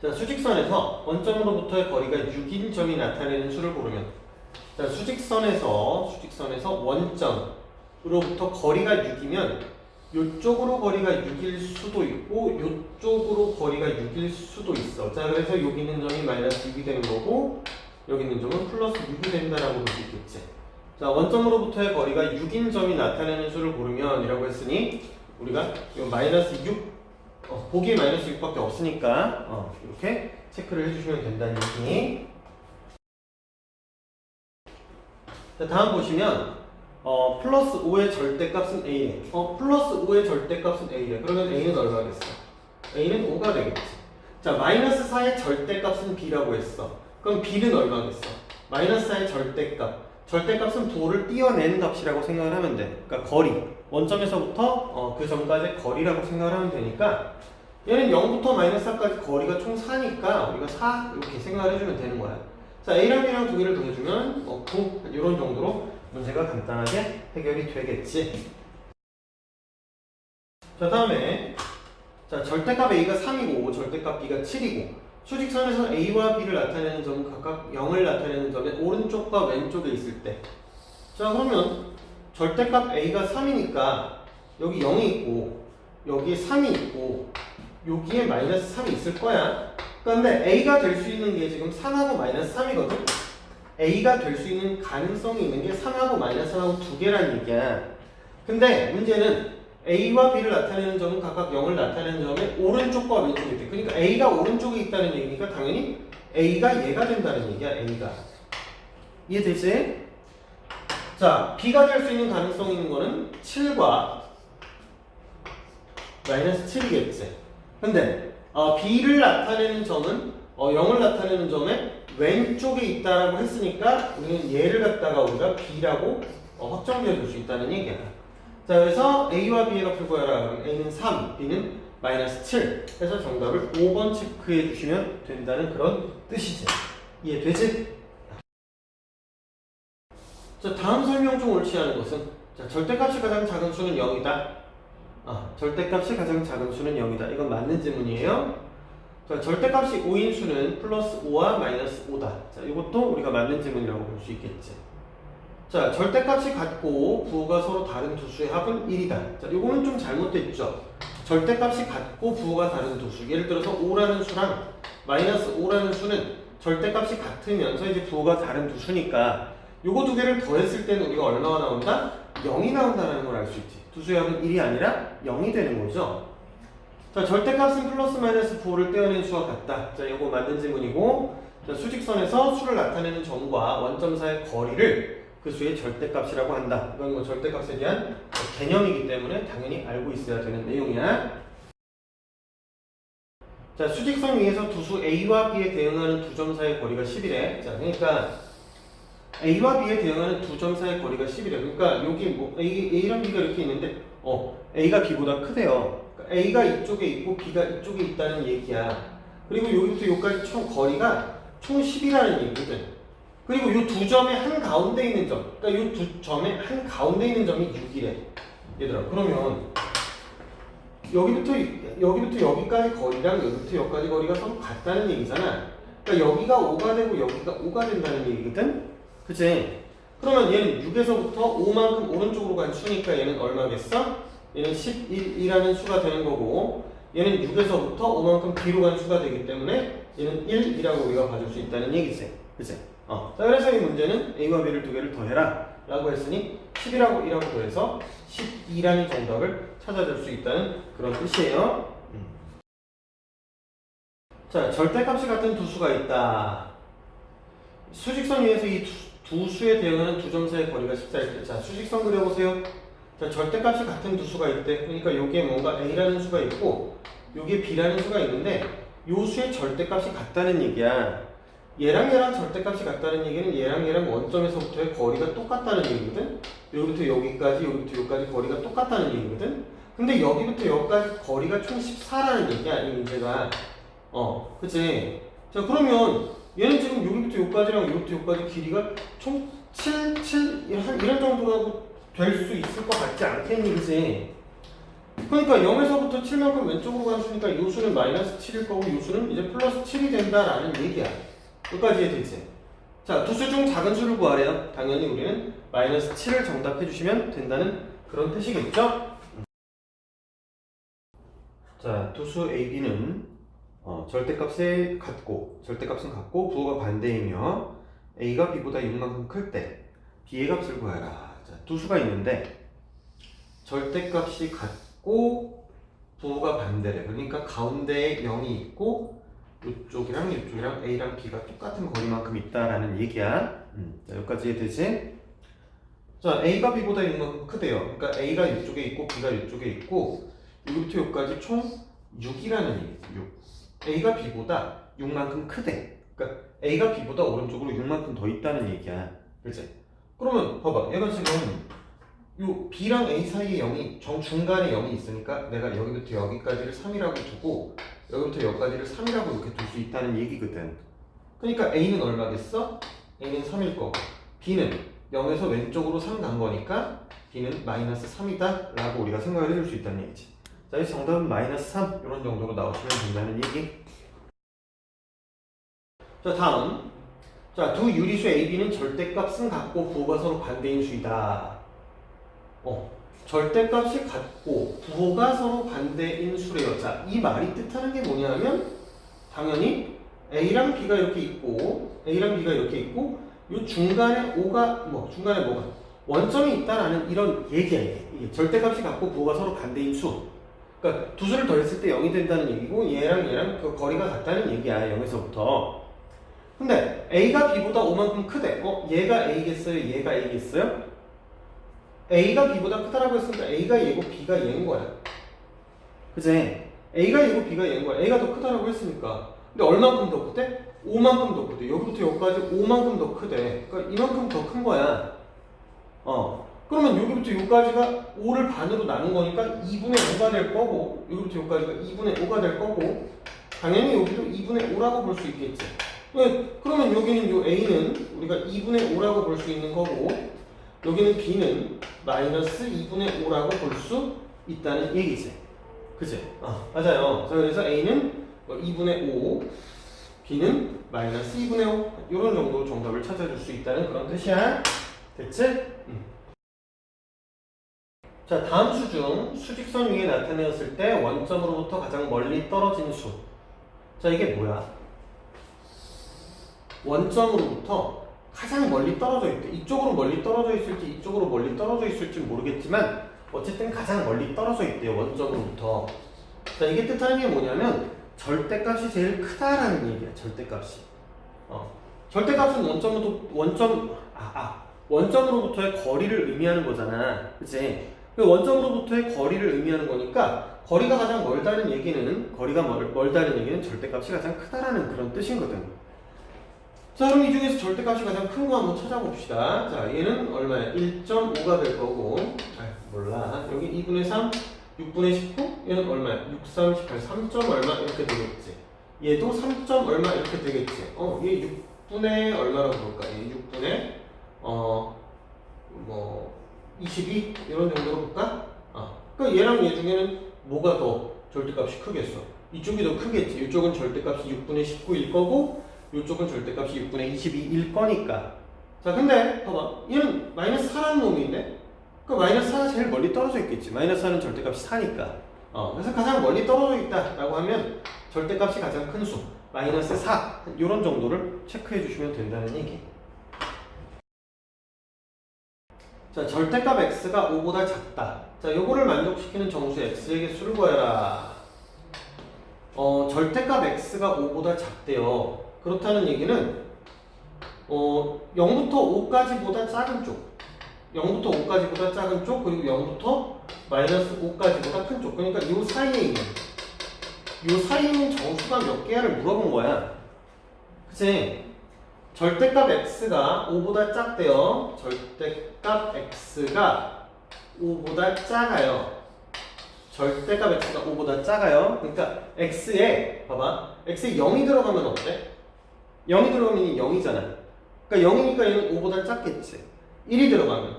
자, 수직선에서 원점으로부터의 거리가 6인 점이 나타내는 수를 고르면 자, 수직선에서 수직선에서 원점으로부터 거리가 6이면 이쪽으로 거리가 6일 수도 있고 이쪽으로 거리가 6일 수도 있어. 자, 그래서 여기 있는 점이 마이너스 6이 되는 거고 여기 있는 점은 플러스 6이 된다라고 볼 수 있겠지. 자, 원점으로부터의 거리가 6인 점이 나타내는 수를 고르면 이라고 했으니 우리가 이 마이너스 6 어, 보기에 마이너스 6밖에 없으니까 어, 이렇게 체크를 해주시면 된다는 얘기. 자, 다음 보시면 어, 플러스 5의 절대값은 A래. 어, 플러스 5의 절대값은 A래. 그러면 A는 얼마겠어? A는 5가 되겠지. 자, 마이너스 4의 절대값은 B라고 했어. 그럼 B는 얼마겠어? 마이너스 4의 절대값. 절대값은 도를 띄어낸 값이라고 생각을 하면 돼. 그러니까 거리. 원점에서부터 어, 그 점까지 거리라고 생각을 하면 되니까 얘는 0부터 마이너스 4까지 거리가 총 4니까 우리가 4 이렇게 생각을 해주면 되는 거야. 자, A랑 B랑 두 개를 더해주면 어, 9 이런 정도로 문제가 간단하게 해결이 되겠지. 자, 다음에 자 절대값 A가 3이고 절대값 B가 7이고 수직선에서 A와 B를 나타내는 점은 각각 0을 나타내는 점의 오른쪽과 왼쪽에 있을 때. 자, 그러면 절대값 A가 3이니까 여기 0이 있고 여기에 3이 있고 여기에 마이너스 3이 있을 거야. 그런데 A가 될 수 있는 게 지금 3하고 마이너스 3이거든. A가 될 수 있는 가능성이 있는 게 3하고 마이너스 3하고 두 개란 얘기야. 근데 문제는 A와 B를 나타내는 점은 각각 0을 나타내는 점의 오른쪽과 왼쪽에 있대. 그러니까 A가 오른쪽에 있다는 얘기니까 당연히 A가 얘가 된다는 얘기야. A가. 이해되지? 자, B가 될 수 있는 가능성이 있는 거는 7과 마이너스 7이겠지. 근데 어, B를 나타내는 점은 어, 0을 나타내는 점의 왼쪽에 있다라고 했으니까 우리는 얘를 갖다가 우리가 B라고 어, 확정지어 줄 수 있다는 얘기야. 자, 그래서 A와 B의 값을 구하라. 그럼 A는 3, B는 마이너스 7. 해서 정답을 5번 체크해 주시면 된다는 그런 뜻이지. 이해되지? 자, 다음 설명 중 옳지 않은 것은 자, 절대값이 가장 작은 수는 0이다. 아, 절대값이 가장 작은 수는 0이다. 이건 맞는 질문이에요. 자, 절대값이 5인 수는 플러스 5와 마이너스 5다. 자, 이것도 우리가 맞는 질문이라고 볼 수 있겠지. 자, 절대값이 같고 부호가 서로 다른 두 수의 합은 1이다. 자, 이거는 좀 잘못됐죠. 절대값이 같고 부호가 다른 두 수. 예를 들어서 5라는 수랑 마이너스 5라는 수는 절대값이 같으면서 이제 부호가 다른 두 수니까 요거 두 개를 더했을 때는 우리가 얼마가 나온다? 0이 나온다는 걸 알 수 있지. 두 수의 합은 1이 아니라 0이 되는 거죠. 자, 절대값은 플러스 마이너스 부호를 떼어낸 수와 같다. 자, 요거 맞는 질문이고 자, 수직선에서 수를 나타내는 점과 원점 사이의 거리를 그 수의 절대값이라고 한다. 이건 뭐 절대값에 대한 개념이기 때문에 당연히 알고 있어야 되는 내용이야. 자, 수직선 위에서 두 수 A와 B에 대응하는 두 점 사이의 거리가 10이래. 자, 그러니까 A와 B에 대응하는 두 점 사이의 거리가 10이래. 그러니까 여기 뭐 A, A랑 B가 이렇게 있는데 어, A가 B보다 크대요. 그러니까 A가 이쪽에 있고 B가 이쪽에 있다는 얘기야. 그리고 여기부터 여기까지 총 거리가 총 10이라는 얘기거든. 그리고 이 두 점의 한 가운데 있는 점, 그러니까 이 두 점의 한 가운데 있는 점이 6이래. 얘들아, 그러면 여기부터 여기부터 여기까지 거리랑 여기부터 여기까지 거리가 서로 같다는 얘기잖아. 그러니까 여기가 5가 되고 여기가 5가 된다는 얘기거든. 그치? 그러면 얘는 6에서부터 5만큼 오른쪽으로 간 수니까 얘는 얼마겠어? 얘는 11이라는 수가 되는 거고 얘는 6에서부터 5만큼 뒤로 간 수가 되기 때문에 얘는 1이라고 우리가 봐줄 수 있다는 얘기지. 그치? 어. 자, 그래서 이 문제는 A와 B를 두 개를 더해라. 라고 했으니 10이라고 1하고 더해서 12라는 정답을 찾아줄 수 있다는 그런 뜻이에요. 음. 자, 절대값이 같은 두 수가 있다. 수직선 위에서 이 두 수에 대응하는 두 점 사이의 거리가 14일 때. 자, 수직선 그려보세요. 자, 절대값이 같은 두 수가 있대. 그러니까 여기에 뭔가 A라는 수가 있고, 여기에 B라는 수가 있는데, 요 수의 절대값이 같다는 얘기야. 얘랑 얘랑 절대값이 같다는 얘기는 얘랑 얘랑 원점에서부터의 거리가 똑같다는 얘기거든. 여기부터 여기까지, 여기부터 여기까지 거리가 똑같다는 얘기거든. 근데 여기부터 여기까지 거리가 총 14라는 얘기야, 이 문제가. 어, 그치? 자, 그러면 얘는 지금 여기부터 여기까지랑 여기부터 여기까지 길이가 총 7, 7, 한 이런 정도라고 될 수 있을 것 같지 않겠니, 그치? 그러니까 0에서부터 7만큼 왼쪽으로 가는 수니까 이 수는 마이너스 7일 거고 이 수는 이제 플러스 7이 된다라는 얘기야. 여기까지 이해되지? 자, 두 수 중 작은 수를 구하래요. 당연히 우리는 마이너스 7을 정답해 주시면 된다는 그런 뜻이겠죠? 자, 두수 AB는 어, 절대값에 같고 절대값은 같고 부호가 반대이며 A가 B보다 6만큼 클 때 B의 값을 구하라. 자, 두 수가 있는데 절대값이 같고 부호가 반대래. 그러니까 가운데에 0이 있고 이쪽이랑 이쪽이랑 A랑 B가 똑같은 거리만큼 있다라는 얘기야. 음, 자, 여기까지 이해되지? 자, A가 B보다 6만큼 크대요. 그러니까 A가 이쪽에 있고 B가 이쪽에 있고 여기부터 여기까지 총 6이라는 얘기지. 6. A가 B보다 6만큼 크대. 그러니까 A가 B보다 오른쪽으로 6만큼 더 있다는 얘기야. 그렇지? 그러면 봐봐. 얘가 지금 요 B랑 A 사이에 0이 정 중간에 0이 있으니까 내가 여기부터 여기까지를 3이라고 두고 여기부터 여기까지를 3이라고 이렇게 둘 수 있다는 얘기거든. 그러니까 A는 얼마겠어? A는 3일 거고 B는 0에서 왼쪽으로 3 간 거니까 B는 마이너스 3이다 라고 우리가 생각을 해줄 수 있다는 얘기지. 자, 이 정답은 마이너스 3 이런 정도로 나오시면 된다는 얘기. 자, 다음. 자, 두 유리수 AB는 절대값은 같고 부호가 서로 반대인 수이다. 어, 절대값이 같고 부호가 서로 반대인 수래요. 자, 이 말이 뜻하는 게 뭐냐면 당연히 A랑 B가 이렇게 있고 A랑 B가 이렇게 있고 요 중간에 O가 뭐 중간에 뭐가 원점이 있다라는 이런. 이게 절대값이 같고 부호가 서로 반대인 수. 그러니까 두 수를 더했을 때 0이 된다는 얘기고 얘랑 얘랑 그 거리가 같다는 얘기야 0에서부터. 근데 A가 B보다 5만큼 크대. 어? 얘가 A겠어요? 얘가 A겠어요? A가 B보다 크다라고 했으니까 A가 얘고 B가 얘인 거야. 그지? A가 얘고 B가 얘인 거야. A가 더 크다라고 했으니까. 근데 얼만큼 더 크대? 5만큼 더 크대. 여기부터 여기까지 5만큼 더 크대. 그러니까 이만큼 더 큰 거야. 어. 그러면 여기부터 여기까지가 5를 반으로 나눈 거니까 2분의 5가 될 거고 여기부터 여기까지가 2분의 5가 될 거고 당연히 여기도 2분의 5라고 볼 수 있겠지. 왜? 그러면 여기는 요 A는 우리가 2분의 5라고 볼 수 있는 거고 여기는 B는 마이너스 2분의 5라고 볼 수 있다는 얘기지. 그치? 어, 맞아요. 자, 그래서 A는 뭐 2분의 5, B는 마이너스 2분의 5 이런 정도로 정답을 찾아줄 수 있다는 그런 뜻이야. 됐지? 음. 자, 다음 수 중 수직선 위에 나타내었을 때 원점으로부터 가장 멀리 떨어진 수. 자, 이게 뭐야? 원점으로부터 가장 멀리 떨어져 있대. 이쪽으로 멀리 떨어져 있을지 이쪽으로 멀리 떨어져 있을지 모르겠지만 어쨌든 가장 멀리 떨어져 있대요. 원점으로부터. 자, 이게 뜻하는 게 뭐냐면 절대값이 제일 크다라는 얘기야. 절대값이. 어. 절대값은 원점부터 원점 아, 아 원점으로부터의 거리를 의미하는 거잖아. 그치? 그 원점으로부터의 거리를 의미하는 거니까 거리가 가장 멀다는 얘기는 거리가 멀, 멀다는 얘기는 절대값이 가장 크다라는 그런 뜻이거든. 자 그럼 이 중에서 절대값이 가장 큰 거 한번 찾아봅시다. 자 얘는 얼마야? 1.5가 될 거고 아 몰라 여기 2분의 3, 6분의 19 얘는 얼마야? 6, 3, 18, 3점 얼마 이렇게 되겠지. 얘도 3점 얼마 이렇게 되겠지. 어얘 6분의 얼마라고 볼까? 얘 6분의 어뭐 22 이런 정도로 볼까? 아, 그러니까 얘랑 얘 중에는 뭐가 더 절대값이 크겠어? 이쪽이 더 크겠지. 이쪽은 절대값이 6분의 19일 거고 이쪽은 절대값이 6분의 22일 거니까. 자, 근데 봐봐. 얘는 마이너스 4라는 놈인데 그 마이너스 4가 제일 멀리 떨어져 있겠지. 마이너스 4는 절대값이 4니까. 어, 그래서 가장 멀리 떨어져 있다라고 하면 절대값이 가장 큰 수, 마이너스 4 이런 정도를 체크해 주시면 된다는 얘기. 자, 절대값 x가 5보다 작다. 자, 요거를 만족시키는 정수 x에게 수를 구해라. 어, 절대값 x가 5보다 작대요. 그렇다는 얘기는 어, 0부터 5까지보다 작은 쪽. 0부터 5까지보다 작은 쪽, 그리고 0부터 마이너스 5까지보다 큰 쪽. 그러니까 요 사이에 있는 요 사이에 있는 정수가 몇 개야를 물어본 거야. 그치? 절대값 x가 5보다 작대요. 절대값 x가 5보다 작아요. 절대값 x가 5보다 작아요. 그러니까 x에 봐봐. x에 0이 들어가면 어때? 0이 들어가면 0이잖아. 그러니까 0이니까 얘는 5보다 작겠지. 1이 들어가면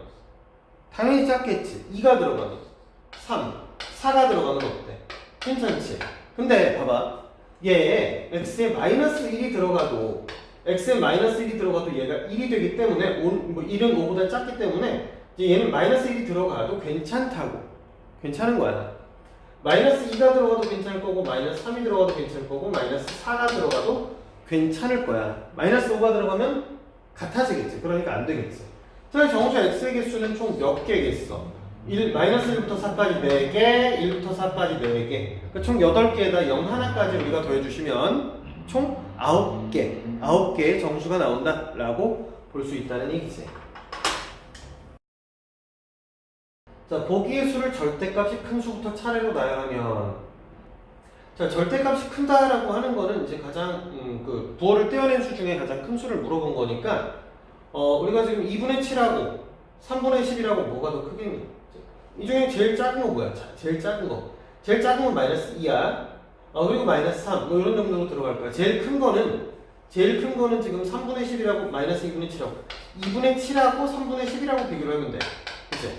당연히 작겠지. 2가 들어가면 3, 4가 들어가면 어때? 괜찮지? 근데 봐봐 얘 x에 마이너스 1이 들어가도 x에 마이너스 1이 들어가도 얘가 1이 되기 때문에 오, 뭐 1은 5보다 작기 때문에 이제 얘는 마이너스 1이 들어가도 괜찮다고. 괜찮은 거야. 마이너스 2가 들어가도 괜찮을 거고 마이너스 3이 들어가도 괜찮을 거고 마이너스 4가 들어가도 괜찮을 거야. 마이너스 5가 들어가면 같아지겠지. 그러니까 안 되겠지. 자 정수 x의 개수는 총 몇 개겠어? 1, 마이너스 1부터 4까지 4개, 1부터 4까지 4개. 그러니까 총 8개에다 0 하나까지 우리가 더해주시면 총 9개, 9개의 정수가 나온다라고 볼 수 있다는 얘기지. 자, 보기의 수를 절대값이 큰 수부터 차례로 나열하면 자, 절대값이 큰다라고 하는 거는 이제 가장 음, 그 부호를 떼어낸 수 중에 가장 큰 수를 물어본 거니까 어, 우리가 지금 2분의 7하고 3분의 10이라고 뭐가 더 크겠니? 이 중에 제일 작은 거 뭐야? 자, 제일 작은 거. 제일 작은 건 마이너스 2야. 어, 그리고 마이너스 3. 뭐 이런 정도로 들어갈 거야. 제일 큰 거는, 제일 큰 거는 지금 3분의 10이라고 마이너스 2분의 7하고 2분의 7하고 3분의 10이라고 비교를 하면 돼. 그치?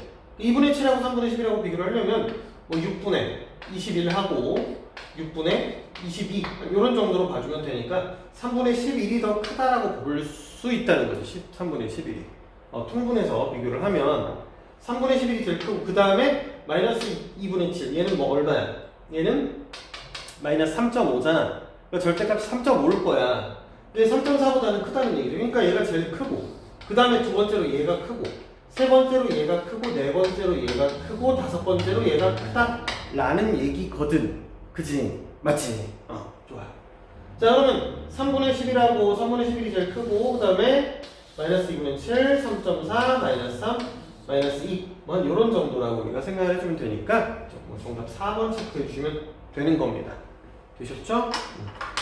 2분의 7하고 3분의 10이라고 비교를 하려면 뭐 6분의 21하고 6분의 22 이런 정도로 봐주면 되니까 3분의 11이 더 크다라고 볼 수 있다는 거죠. 10, 3분의 11이. 어, 통분해서 비교를 하면 3분의 11이 제일 크고 그 다음에 마이너스 2분의 7 얘는 뭐 얼마야? 얘는 마이너스 3.5잖아 그러니까 절대값이 3.5일 거야 근데 3.4보다는 크다는 얘기죠 그러니까 얘가 제일 크고 그 다음에 두 번째로 얘가 크고 세 번째로 얘가 크고 네 번째로 얘가 크고 다섯 번째로 얘가 크다 라는 얘기거든 그지? 맞지? 어 좋아 자 그러면 3분의 10이라고 3분의 11이 제일 크고 그 다음에 마이너스 2분의 7, 3.4, 마이너스 3 마이너스 2, 뭐 이런 정도라고 우리가 생각을 해주면 되니까 뭐 정답 4번 체크해 주시면 되는 겁니다. 되셨죠? 음.